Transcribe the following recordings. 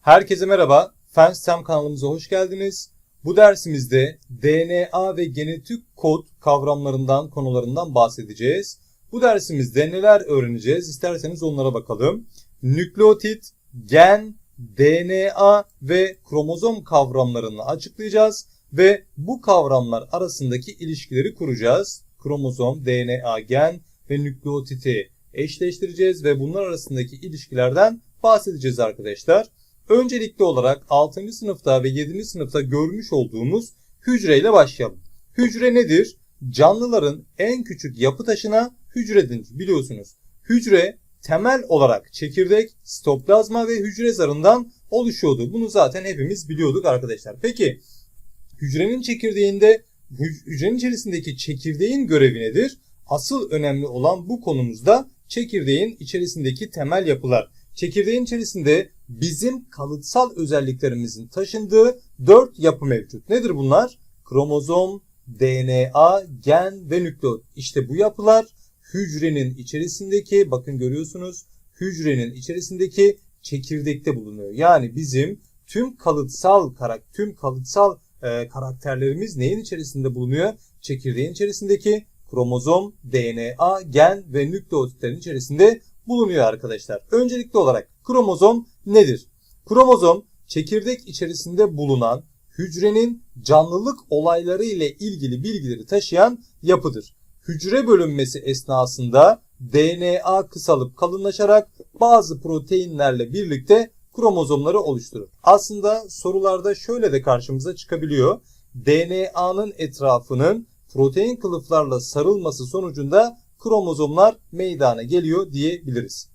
Herkese merhaba. FenStem kanalımıza hoş geldiniz. Bu dersimizde DNA ve genetik kod kavramlarından, konularından bahsedeceğiz. Bu dersimizde neler öğreneceğiz? İsterseniz onlara bakalım. Nükleotit, gen, DNA ve kromozom kavramlarını açıklayacağız ve bu kavramlar arasındaki ilişkileri kuracağız. Kromozom, DNA, gen ve nükleotiti eşleştireceğiz ve bunlar arasındaki ilişkilerden bahsedeceğiz arkadaşlar. Öncelikli olarak 6. sınıfta ve 7. sınıfta görmüş olduğumuz hücreyle başlayalım. Hücre nedir? Canlıların en küçük yapı taşına hücre denir biliyorsunuz. Hücre temel olarak çekirdek, sitoplazma ve hücre zarından oluşuyordu. Bunu zaten hepimiz biliyorduk arkadaşlar. Peki hücrenin çekirdeğinde hücrenin içerisindeki çekirdeğin görevi nedir? Asıl önemli olan bu konumuzda çekirdeğin içerisindeki temel yapılar. Çekirdeğin içerisinde bizim kalıtsal özelliklerimizin taşındığı dört yapı mevcut. Nedir bunlar? Kromozom, DNA, gen ve nükleot. İşte bu yapılar hücrenin içerisindeki bakın görüyorsunuz hücrenin içerisindeki çekirdekte bulunuyor. Yani bizim tüm kalıtsal karak tüm kalıtsal e, karakterlerimiz neyin içerisinde bulunuyor? Çekirdeğin içerisindeki kromozom, DNA, gen ve nükleotitlerin içerisinde bulunuyor arkadaşlar. Öncelikli olarak kromozom nedir? Kromozom çekirdek içerisinde bulunan hücrenin canlılık olayları ile ilgili bilgileri taşıyan yapıdır. Hücre bölünmesi esnasında DNA kısalıp kalınlaşarak bazı proteinlerle birlikte kromozomları oluşturur. Aslında sorularda şöyle de karşımıza çıkabiliyor. DNA'nın etrafının protein kılıflarla sarılması sonucunda kromozomlar meydana geliyor diyebiliriz.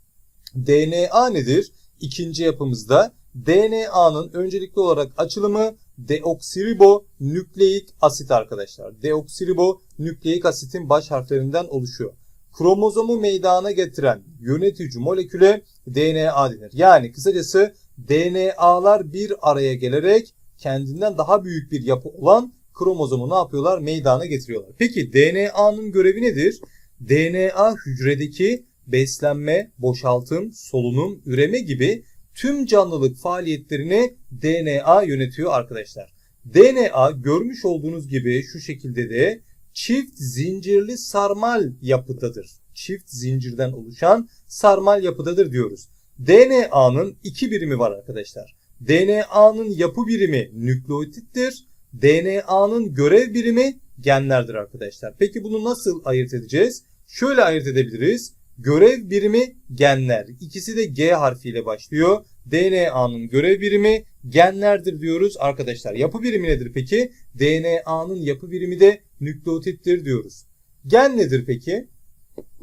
DNA nedir? İkinci yapımızda DNA'nın öncelikli olarak açılımı deoksiribonükleik asit arkadaşlar. Deoksiribonükleik asitin baş harflerinden oluşuyor. Kromozomu meydana getiren yönetici moleküle DNA denir. Yani kısacası DNA'lar bir araya gelerek kendinden daha büyük bir yapı olan kromozomu ne yapıyorlar? Meydana getiriyorlar. Peki DNA'nın görevi nedir? DNA hücredeki beslenme, boşaltım, solunum, üreme gibi tüm canlılık faaliyetlerini DNA yönetiyor arkadaşlar. DNA görmüş olduğunuz gibi şu şekilde de çift zincirli sarmal yapıdadır. Çift zincirden oluşan sarmal yapıdadır diyoruz. DNA'nın iki birimi var arkadaşlar. DNA'nın yapı birimi nükleotittir. DNA'nın görev birimi genlerdir arkadaşlar. Peki bunu nasıl ayırt edeceğiz? Şöyle ayırt edebiliriz. Görev birimi genler. İkisi de G harfiyle başlıyor. DNA'nın görev birimi genlerdir diyoruz arkadaşlar. Yapı birimi nedir peki? DNA'nın yapı birimi de nükleotittir diyoruz. Gen nedir peki?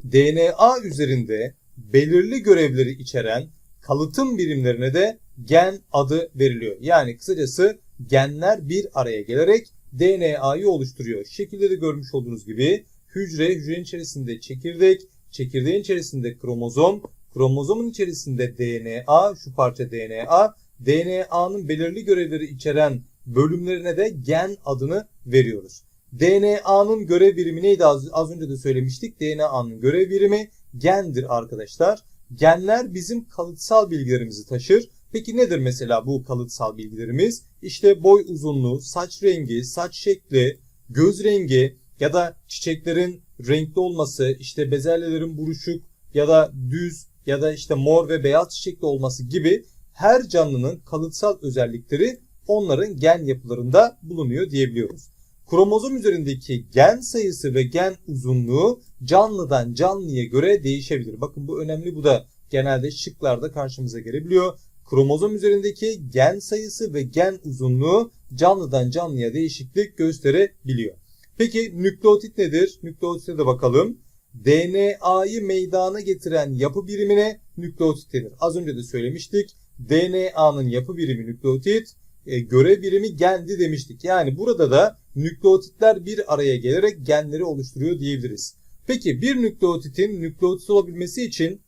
DNA üzerinde belirli görevleri içeren kalıtım birimlerine de gen adı veriliyor. Yani kısacası genler bir araya gelerek DNA'yı oluşturuyor. Şekilde de görmüş olduğunuz gibi hücre, hücrenin içerisinde çekirdek, çekirdeğin içerisinde kromozom, kromozomun içerisinde DNA, şu parça DNA, DNA'nın belirli görevleri içeren bölümlerine de gen adını veriyoruz. DNA'nın görev birimi neydi az, az önce de söylemiştik. DNA'nın görev birimi gendir arkadaşlar. Genler bizim kalıtsal bilgilerimizi taşır. Peki nedir mesela bu kalıtsal bilgilerimiz? İşte boy uzunluğu, saç rengi, saç şekli, göz rengi ya da çiçeklerin renkli olması, işte bezelyelerin buruşuk ya da düz ya da işte mor ve beyaz çiçekli olması gibi her canlının kalıtsal özellikleri onların gen yapılarında bulunuyor diyebiliyoruz. Kromozom üzerindeki gen sayısı ve gen uzunluğu canlıdan canlıya göre değişebilir. Bakın bu önemli bu da genelde şıklarda karşımıza gelebiliyor. Kromozom üzerindeki gen sayısı ve gen uzunluğu canlıdan canlıya değişiklik gösterebiliyor. Peki nükleotit nedir? Nükleotite de bakalım. DNA'yı meydana getiren yapı birimine nükleotit denir. Az önce de söylemiştik. DNA'nın yapı birimi nükleotit, e, görev birimi gendi demiştik. Yani burada da nükleotitler bir araya gelerek genleri oluşturuyor diyebiliriz. Peki bir nükleotitin nükleotit olabilmesi için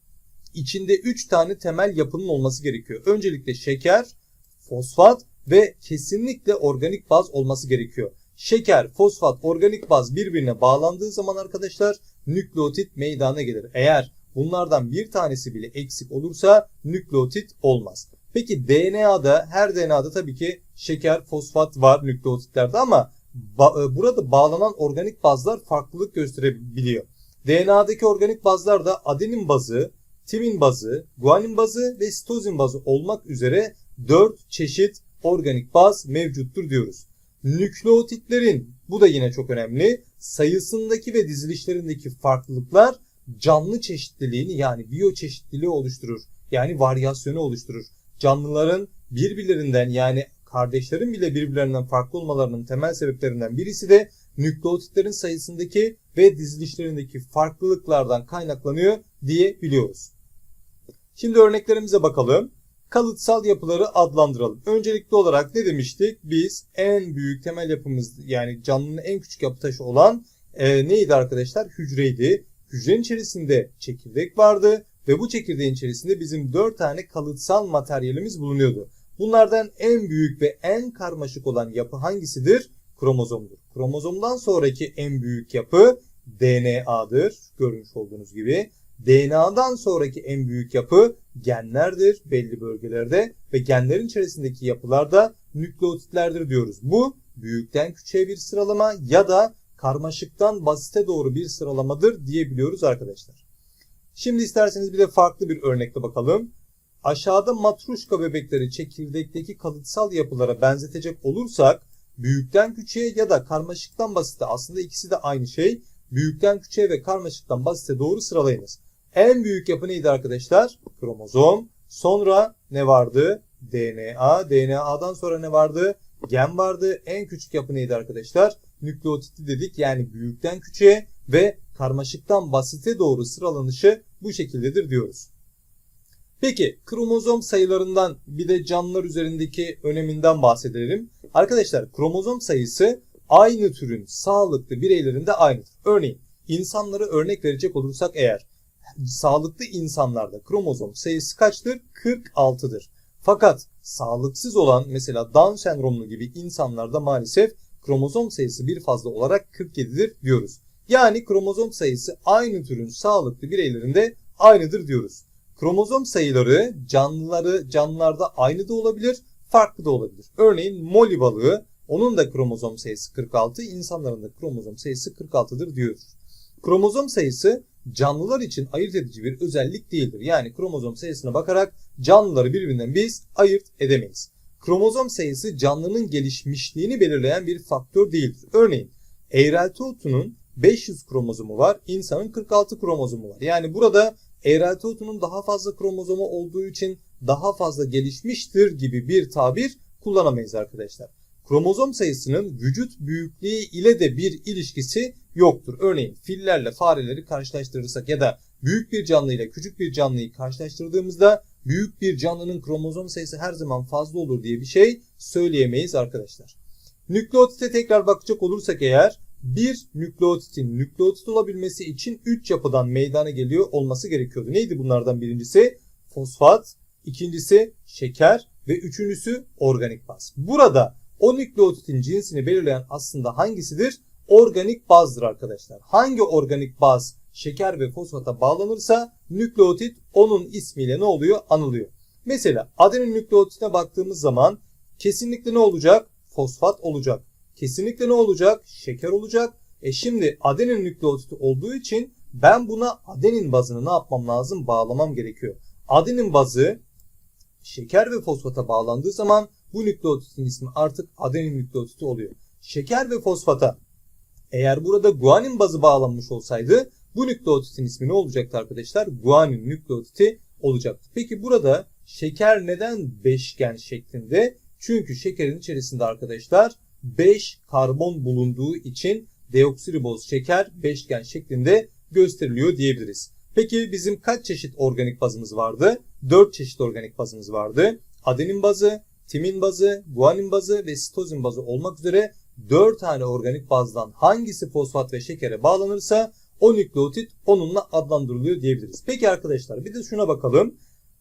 içinde 3 tane temel yapının olması gerekiyor. Öncelikle şeker, fosfat ve kesinlikle organik baz olması gerekiyor. Şeker, fosfat, organik baz birbirine bağlandığı zaman arkadaşlar nükleotit meydana gelir. Eğer bunlardan bir tanesi bile eksik olursa nükleotit olmaz. Peki DNA'da her DNA'da tabii ki şeker, fosfat var nükleotitlerde ama ba- e, burada bağlanan organik bazlar farklılık gösterebiliyor. DNA'daki organik bazlar da adenin bazı, timin bazı, guanin bazı ve sitozin bazı olmak üzere 4 çeşit organik baz mevcuttur diyoruz. Nükleotitlerin bu da yine çok önemli. Sayısındaki ve dizilişlerindeki farklılıklar canlı çeşitliliğini yani biyoçeşitliliği oluşturur. Yani varyasyonu oluşturur. Canlıların birbirlerinden yani kardeşlerin bile birbirlerinden farklı olmalarının temel sebeplerinden birisi de nükleotitlerin sayısındaki ve dizilişlerindeki farklılıklardan kaynaklanıyor diye biliyoruz. Şimdi örneklerimize bakalım. Kalıtsal yapıları adlandıralım. Öncelikli olarak ne demiştik? Biz en büyük temel yapımız yani canlının en küçük yapı taşı olan e, neydi arkadaşlar? Hücreydi. Hücrenin içerisinde çekirdek vardı ve bu çekirdeğin içerisinde bizim 4 tane kalıtsal materyalimiz bulunuyordu. Bunlardan en büyük ve en karmaşık olan yapı hangisidir? Kromozomdur. Kromozomdan sonraki en büyük yapı DNA'dır. Görmüş olduğunuz gibi. DNA'dan sonraki en büyük yapı genlerdir belli bölgelerde ve genlerin içerisindeki yapılar da nükleotitlerdir diyoruz. Bu büyükten küçüğe bir sıralama ya da karmaşıktan basite doğru bir sıralamadır diyebiliyoruz arkadaşlar. Şimdi isterseniz bir de farklı bir örnekle bakalım. Aşağıda matruşka bebekleri çekirdekteki kalıtsal yapılara benzetecek olursak büyükten küçüğe ya da karmaşıktan basite aslında ikisi de aynı şey. Büyükten küçüğe ve karmaşıktan basite doğru sıralayınız. En büyük yapı neydi arkadaşlar? Kromozom. Sonra ne vardı? DNA. DNA'dan sonra ne vardı? Gen vardı. En küçük yapı neydi arkadaşlar? Nükleotiti dedik. Yani büyükten küçüğe ve karmaşıktan basite doğru sıralanışı bu şekildedir diyoruz. Peki kromozom sayılarından bir de canlılar üzerindeki öneminden bahsedelim. Arkadaşlar kromozom sayısı aynı türün sağlıklı bireylerinde aynıdır. Örneğin insanlara örnek verecek olursak eğer sağlıklı insanlarda kromozom sayısı kaçtır? 46'dır. Fakat sağlıksız olan mesela Down sendromlu gibi insanlarda maalesef kromozom sayısı bir fazla olarak 47'dir diyoruz. Yani kromozom sayısı aynı türün sağlıklı bireylerinde aynıdır diyoruz. Kromozom sayıları canlıları canlılarda aynı da olabilir, farklı da olabilir. Örneğin moli balığı onun da kromozom sayısı 46, insanların da kromozom sayısı 46'dır diyoruz. Kromozom sayısı canlılar için ayırt edici bir özellik değildir. Yani kromozom sayısına bakarak canlıları birbirinden biz ayırt edemeyiz. Kromozom sayısı canlının gelişmişliğini belirleyen bir faktör değildir. Örneğin eğrelti otunun 500 kromozomu var, insanın 46 kromozomu var. Yani burada eğrelti otunun daha fazla kromozomu olduğu için daha fazla gelişmiştir gibi bir tabir kullanamayız arkadaşlar. Kromozom sayısının vücut büyüklüğü ile de bir ilişkisi yoktur. Örneğin fillerle fareleri karşılaştırırsak ya da büyük bir canlı ile küçük bir canlıyı karşılaştırdığımızda büyük bir canlının kromozom sayısı her zaman fazla olur diye bir şey söyleyemeyiz arkadaşlar. Nükleotite tekrar bakacak olursak eğer bir nükleotitin nükleotit olabilmesi için 3 yapıdan meydana geliyor olması gerekiyordu. Neydi bunlardan birincisi? Fosfat, ikincisi şeker ve üçüncüsü organik baz. Burada o nükleotitin cinsini belirleyen aslında hangisidir? Organik bazdır arkadaşlar. Hangi organik baz şeker ve fosfata bağlanırsa nükleotit onun ismiyle ne oluyor? Anılıyor. Mesela adenin nükleotitine baktığımız zaman kesinlikle ne olacak? Fosfat olacak. Kesinlikle ne olacak? Şeker olacak. E şimdi adenin nükleotiti olduğu için ben buna adenin bazını ne yapmam lazım? Bağlamam gerekiyor. Adenin bazı şeker ve fosfata bağlandığı zaman bu nükleotitin ismi artık adenin nükleotiti oluyor. Şeker ve fosfata eğer burada guanin bazı bağlanmış olsaydı bu nükleotitin ismi ne olacaktı arkadaşlar? Guanin nükleotiti olacaktı. Peki burada şeker neden beşgen şeklinde? Çünkü şekerin içerisinde arkadaşlar 5 karbon bulunduğu için deoksiriboz şeker beşgen şeklinde gösteriliyor diyebiliriz. Peki bizim kaç çeşit organik bazımız vardı? 4 çeşit organik bazımız vardı. Adenin bazı, timin bazı, guanin bazı ve sitozin bazı olmak üzere 4 tane organik bazdan hangisi fosfat ve şekere bağlanırsa o nükleotit onunla adlandırılıyor diyebiliriz. Peki arkadaşlar bir de şuna bakalım.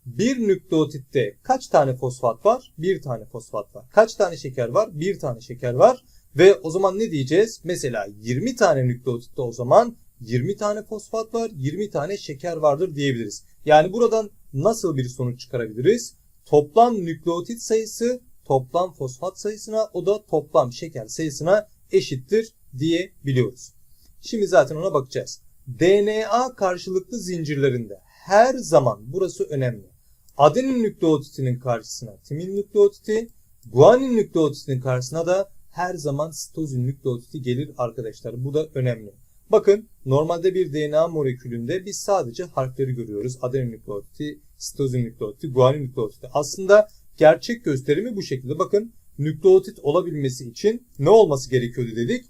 Bir nükleotitte kaç tane fosfat var? Bir tane fosfat var. Kaç tane şeker var? Bir tane şeker var. Ve o zaman ne diyeceğiz? Mesela 20 tane nükleotitte o zaman 20 tane fosfat var, 20 tane şeker vardır diyebiliriz. Yani buradan nasıl bir sonuç çıkarabiliriz? Toplam nükleotit sayısı toplam fosfat sayısına o da toplam şeker sayısına eşittir diyebiliyoruz. Şimdi zaten ona bakacağız. DNA karşılıklı zincirlerinde her zaman burası önemli. Adenin nükleotitinin karşısına timin nükleotiti, guanin nükleotitinin karşısına da her zaman sitozin nükleotiti gelir arkadaşlar. Bu da önemli. Bakın normalde bir DNA molekülünde biz sadece harfleri görüyoruz. Adenin nükleotiti, sitozin nükleotiti, guanin nükleotiti. Aslında gerçek gösterimi bu şekilde. Bakın nükleotit olabilmesi için ne olması gerekiyordu dedik?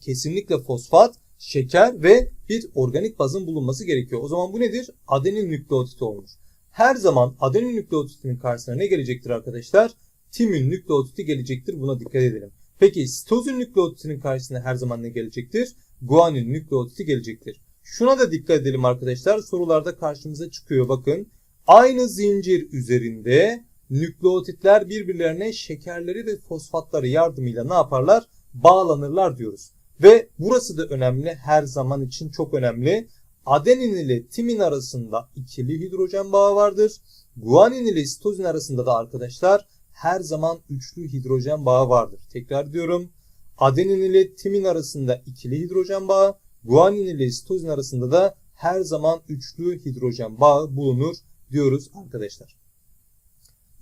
Kesinlikle fosfat, şeker ve bir organik bazın bulunması gerekiyor. O zaman bu nedir? Adenin nükleotiti olmuş. Her zaman adenin nükleotitinin karşısına ne gelecektir arkadaşlar? Timin nükleotiti gelecektir. Buna dikkat edelim. Peki sitozin nükleotitinin karşısına her zaman ne gelecektir? Guanin nükleotiti gelecektir. Şuna da dikkat edelim arkadaşlar. Sorularda karşımıza çıkıyor bakın. Aynı zincir üzerinde nükleotitler birbirlerine şekerleri ve fosfatları yardımıyla ne yaparlar? Bağlanırlar diyoruz. Ve burası da önemli. Her zaman için çok önemli. Adenin ile timin arasında ikili hidrojen bağı vardır. Guanin ile sitozin arasında da arkadaşlar her zaman üçlü hidrojen bağı vardır. Tekrar diyorum. Adenin ile timin arasında ikili hidrojen bağı, guanin ile sitozin arasında da her zaman üçlü hidrojen bağı bulunur diyoruz arkadaşlar.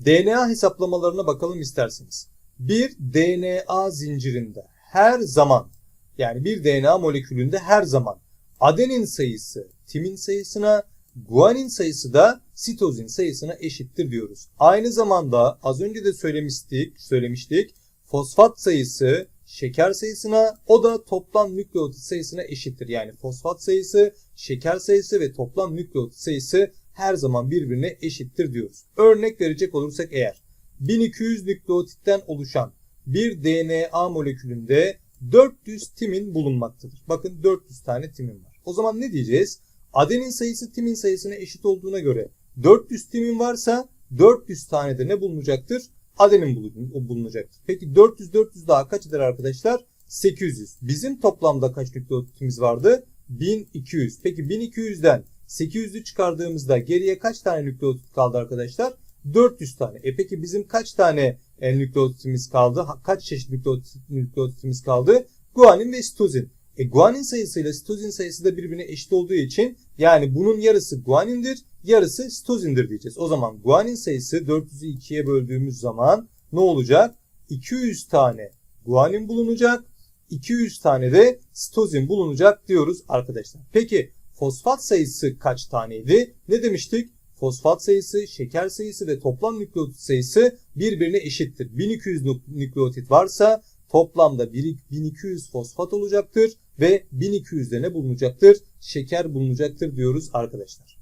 DNA hesaplamalarına bakalım isterseniz. Bir DNA zincirinde her zaman yani bir DNA molekülünde her zaman adenin sayısı timin sayısına, guanin sayısı da sitozin sayısına eşittir diyoruz. Aynı zamanda az önce de söylemiştik, söylemiştik. Fosfat sayısı şeker sayısına, o da toplam nükleotit sayısına eşittir. Yani fosfat sayısı, şeker sayısı ve toplam nükleotit sayısı her zaman birbirine eşittir diyoruz. Örnek verecek olursak eğer 1200 nükleotitten oluşan bir DNA molekülünde 400 timin bulunmaktadır. Bakın 400 tane timin var. O zaman ne diyeceğiz? Adenin sayısı timin sayısına eşit olduğuna göre 400 timin varsa 400 tane de ne bulunacaktır? Adenin bulunacaktır. Peki 400 400 daha kaç eder arkadaşlar? 800. Bizim toplamda kaç nükleotitimiz vardı? 1200. Peki 1200'den 800'ü çıkardığımızda geriye kaç tane nükleotit kaldı arkadaşlar? 400 tane. E peki bizim kaç tane e, nükleotitimiz kaldı? Kaç çeşit nükleotit, nükleotitimiz kaldı? Guanin ve sitozin. E, guanin sayısıyla sitozin sayısı da birbirine eşit olduğu için yani bunun yarısı guanindir, yarısı sitozindir diyeceğiz. O zaman guanin sayısı 400'ü 2'ye böldüğümüz zaman ne olacak? 200 tane guanin bulunacak, 200 tane de sitozin bulunacak diyoruz arkadaşlar. Peki fosfat sayısı kaç taneydi? Ne demiştik? Fosfat sayısı, şeker sayısı ve toplam nükleotit sayısı birbirine eşittir. 1200 nükleotit varsa toplamda 1200 fosfat olacaktır ve 1200'de ne bulunacaktır? Şeker bulunacaktır diyoruz arkadaşlar.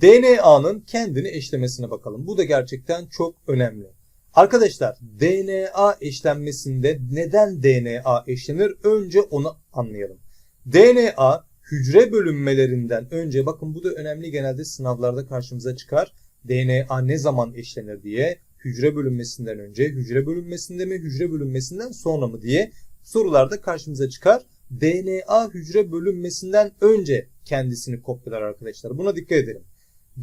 DNA'nın kendini eşlemesine bakalım. Bu da gerçekten çok önemli. Arkadaşlar DNA eşlenmesinde neden DNA eşlenir? Önce onu anlayalım. DNA hücre bölünmelerinden önce bakın bu da önemli genelde sınavlarda karşımıza çıkar. DNA ne zaman eşlenir diye hücre bölünmesinden önce, hücre bölünmesinde mi, hücre bölünmesinden sonra mı diye sorularda karşımıza çıkar. DNA hücre bölünmesinden önce kendisini kopyalar arkadaşlar. Buna dikkat edelim.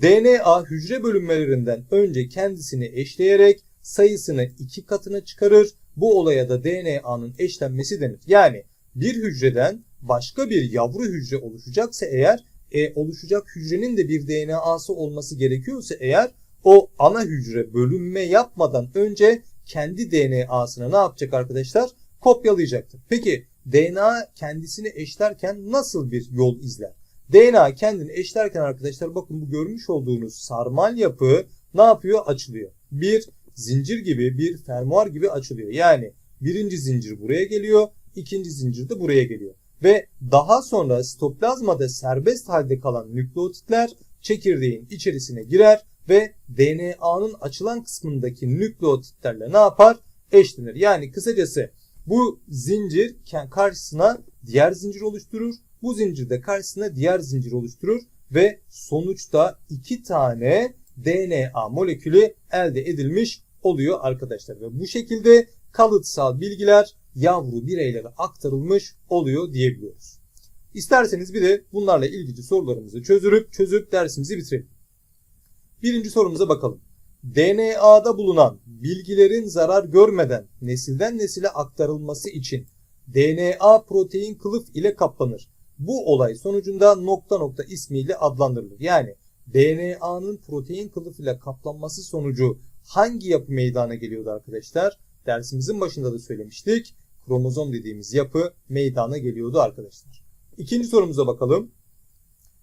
DNA hücre bölünmelerinden önce kendisini eşleyerek sayısını iki katına çıkarır. Bu olaya da DNA'nın eşlenmesi denir. Yani bir hücreden başka bir yavru hücre oluşacaksa eğer e, oluşacak hücrenin de bir DNA'sı olması gerekiyorsa eğer o ana hücre bölünme yapmadan önce kendi DNA'sını ne yapacak arkadaşlar? Kopyalayacaktır. Peki DNA kendisini eşlerken nasıl bir yol izler? DNA kendini eşlerken arkadaşlar bakın bu görmüş olduğunuz sarmal yapı ne yapıyor? Açılıyor. Bir zincir gibi bir fermuar gibi açılıyor. Yani birinci zincir buraya geliyor. ikinci zincir de buraya geliyor. Ve daha sonra sitoplazmada serbest halde kalan nükleotitler çekirdeğin içerisine girer ve DNA'nın açılan kısmındaki nükleotitlerle ne yapar? Eşlenir. Yani kısacası bu zincir karşısına diğer zincir oluşturur. Bu zincir de karşısına diğer zincir oluşturur ve sonuçta iki tane DNA molekülü elde edilmiş oluyor arkadaşlar. Ve bu şekilde kalıtsal bilgiler yavru bireylere aktarılmış oluyor diyebiliyoruz. İsterseniz bir de bunlarla ilgili sorularımızı çözürüp çözüp dersimizi bitirelim. Birinci sorumuza bakalım. DNA'da bulunan bilgilerin zarar görmeden nesilden nesile aktarılması için DNA protein kılıf ile kaplanır. Bu olay sonucunda nokta nokta ismiyle adlandırılır. Yani DNA'nın protein kılıf ile kaplanması sonucu hangi yapı meydana geliyordu arkadaşlar? Dersimizin başında da söylemiştik. Kromozom dediğimiz yapı meydana geliyordu arkadaşlar. İkinci sorumuza bakalım.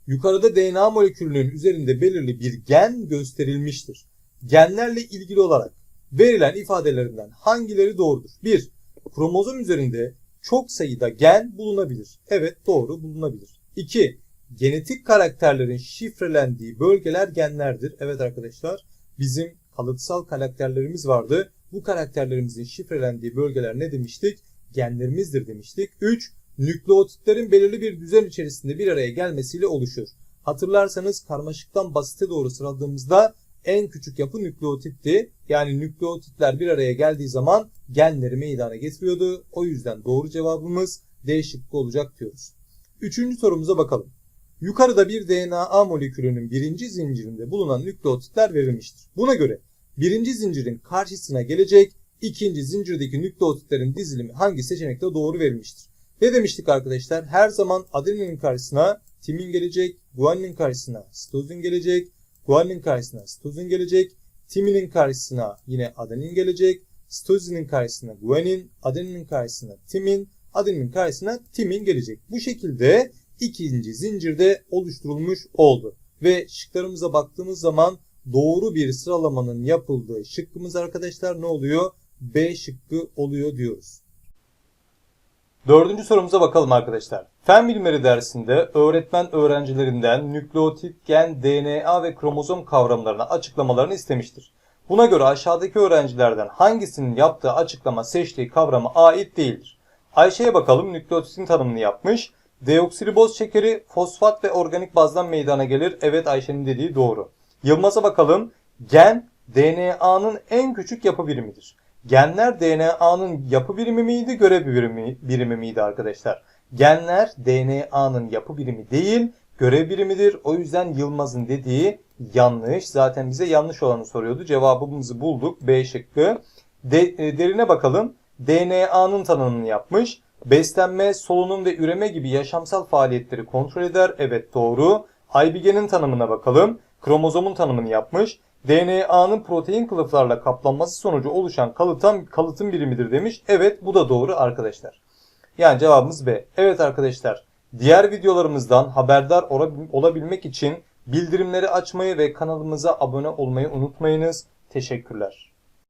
Yukarıda DNA molekülünün üzerinde belirli bir gen gösterilmiştir. Genlerle ilgili olarak verilen ifadelerinden hangileri doğrudur? 1. Kromozom üzerinde çok sayıda gen bulunabilir. Evet doğru bulunabilir. 2. Genetik karakterlerin şifrelendiği bölgeler genlerdir. Evet arkadaşlar bizim kalıtsal karakterlerimiz vardı. Bu karakterlerimizin şifrelendiği bölgeler ne demiştik? Genlerimizdir demiştik. 3. Nükleotitlerin belirli bir düzen içerisinde bir araya gelmesiyle oluşur. Hatırlarsanız karmaşıktan basite doğru sıraladığımızda en küçük yapı nükleotitti. Yani nükleotitler bir araya geldiği zaman genleri meydana getiriyordu. O yüzden doğru cevabımız D şıkkı olacak diyoruz. Üçüncü sorumuza bakalım. Yukarıda bir DNA molekülünün birinci zincirinde bulunan nükleotitler verilmiştir. Buna göre birinci zincirin karşısına gelecek ikinci zincirdeki nükleotitlerin dizilimi hangi seçenekte doğru verilmiştir? Ne demiştik arkadaşlar? Her zaman adeninin karşısına timin gelecek, guaninin karşısına sitozin gelecek, guaninin karşısına sitozin gelecek, timinin karşısına yine adenin gelecek, sitozinin karşısına guanin, adeninin karşısına timin, adenin karşısına timin gelecek. Bu şekilde ikinci zincirde oluşturulmuş oldu. Ve şıklarımıza baktığımız zaman doğru bir sıralamanın yapıldığı şıkkımız arkadaşlar ne oluyor? B şıkkı oluyor diyoruz. Dördüncü sorumuza bakalım arkadaşlar. Fen bilimleri dersinde öğretmen öğrencilerinden nükleotit, gen, DNA ve kromozom kavramlarına açıklamalarını istemiştir. Buna göre aşağıdaki öğrencilerden hangisinin yaptığı açıklama seçtiği kavrama ait değildir? Ayşe'ye bakalım nükleotitin tanımını yapmış. Deoksiriboz şekeri fosfat ve organik bazdan meydana gelir. Evet Ayşe'nin dediği doğru. Yılmaz'a bakalım. Gen DNA'nın en küçük yapı birimidir. Genler DNA'nın yapı birimi miydi, görev birimi, birimi miydi arkadaşlar? Genler DNA'nın yapı birimi değil, görev birimidir. O yüzden Yılmaz'ın dediği yanlış. Zaten bize yanlış olanı soruyordu. Cevabımızı bulduk. B şıkkı. De, e, derine bakalım. DNA'nın tanımını yapmış. Beslenme, solunum ve üreme gibi yaşamsal faaliyetleri kontrol eder. Evet doğru. Aybige'nin tanımına bakalım. Kromozomun tanımını yapmış. DNA'nın protein kılıflarla kaplanması sonucu oluşan kalıtan, kalıtım birimidir demiş. Evet bu da doğru arkadaşlar. Yani cevabımız B. Evet arkadaşlar diğer videolarımızdan haberdar olabilmek için bildirimleri açmayı ve kanalımıza abone olmayı unutmayınız. Teşekkürler.